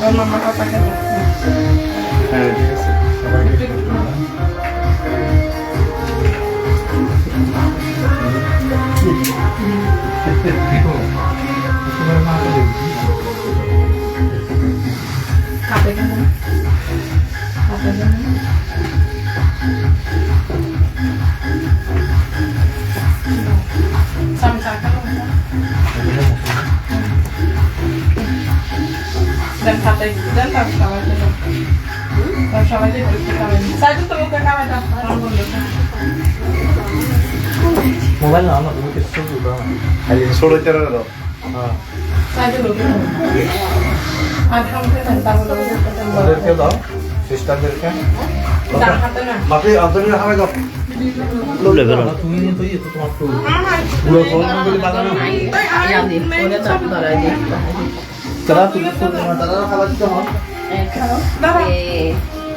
ওর মামা পাপাকে হ্যাঁ ঠিক আছে সবাইকে দেন খাতে দেন তার সবাই দেন তার সবাই দেন একটু খাবেন সাইডে তো না আমার বন্ধু মোবাইল না আমার কিছু বুঝো না খালি ছোড়ো তেরো দাও হ্যাঁ সাইডে লোকে আর খামতে দেন তাহলে ওদেরকে দাও সিস্টারদেরকে না বাকি অন্তরীয় হামে দাও তুমি নিয়ে তো ইয়ে তো তোমার তো পুরো ফোন নম্বর বাজানো তারা তুমি তো তোমার দাদা খাবার দিতে হয়।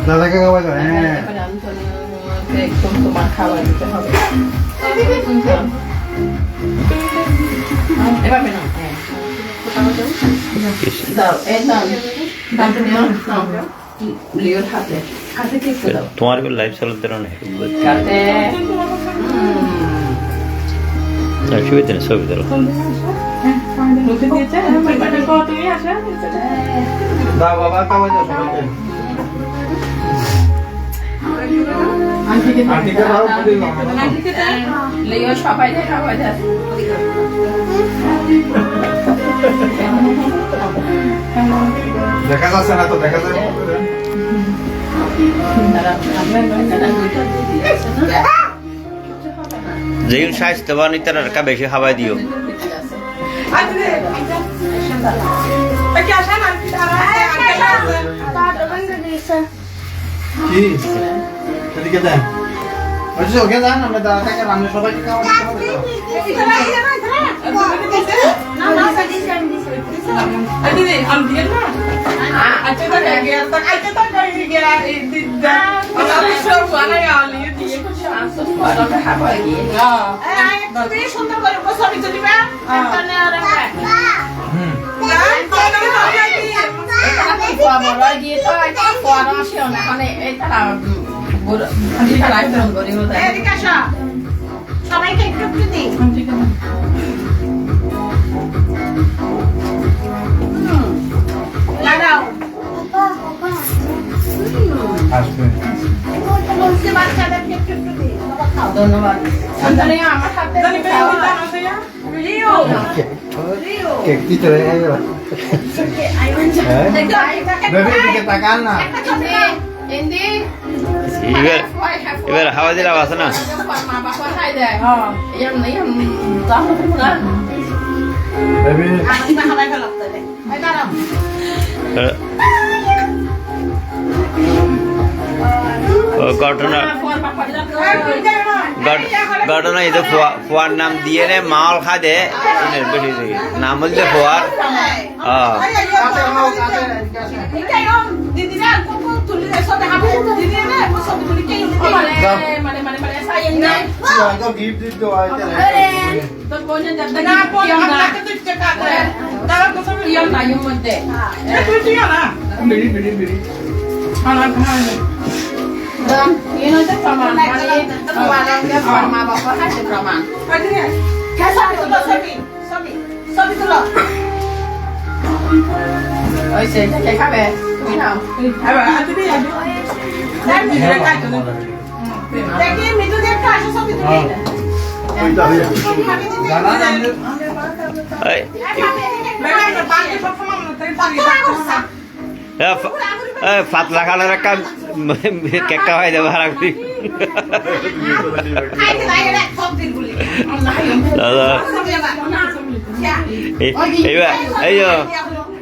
দাদাকে খাবার দাও হ্যাঁ। তোমার খাবার দিতে হবে। এবার নাও লিওর হাতে। হাতে কি তুমি আসে দাও বাবা সবাইকে দেখা যাচ্ছে না তো দেখা যায় যেগুলো স্বাস্থ্যবান তারা বেশি খাওয়াই দিও। কি এদিকে দেন বুঝছ ওকে দেন আমরা দাদাকে রান্না সবাইকে খাওয়া দিতে হবে তো। হুম সবাইকে একটু একটু একটু একটু দিই। ধন্যবাদ। আমার কেক দিতে হ্যাঁ বেবি এদিকে তাকান না। এবার এবার হাওয়া দিলাম আছে না ঘটনা ঘটনা এই তো ফোয়ার নাম দিয়ে নে মাল খা দে এনের বেশি থেকে। নাম বলতে ফোয়ার হ্যাঁ ওই সে কে খাবে পাতলা কালার একটা কেক খাওয়াই দেবো হারা করি দাদা এই-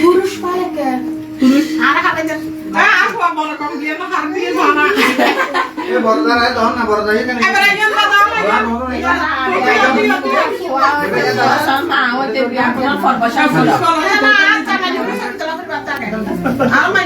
পুরুষ পায় কে? পুরুষ? আর খাবে যা। আর খাওয়া বড় কম দিয়ে না হার দিয়ে জানা এ বড় দাঁড়া তখন না বড় দাঁড়িয়ে কেন এবার আগে না। দাও আমার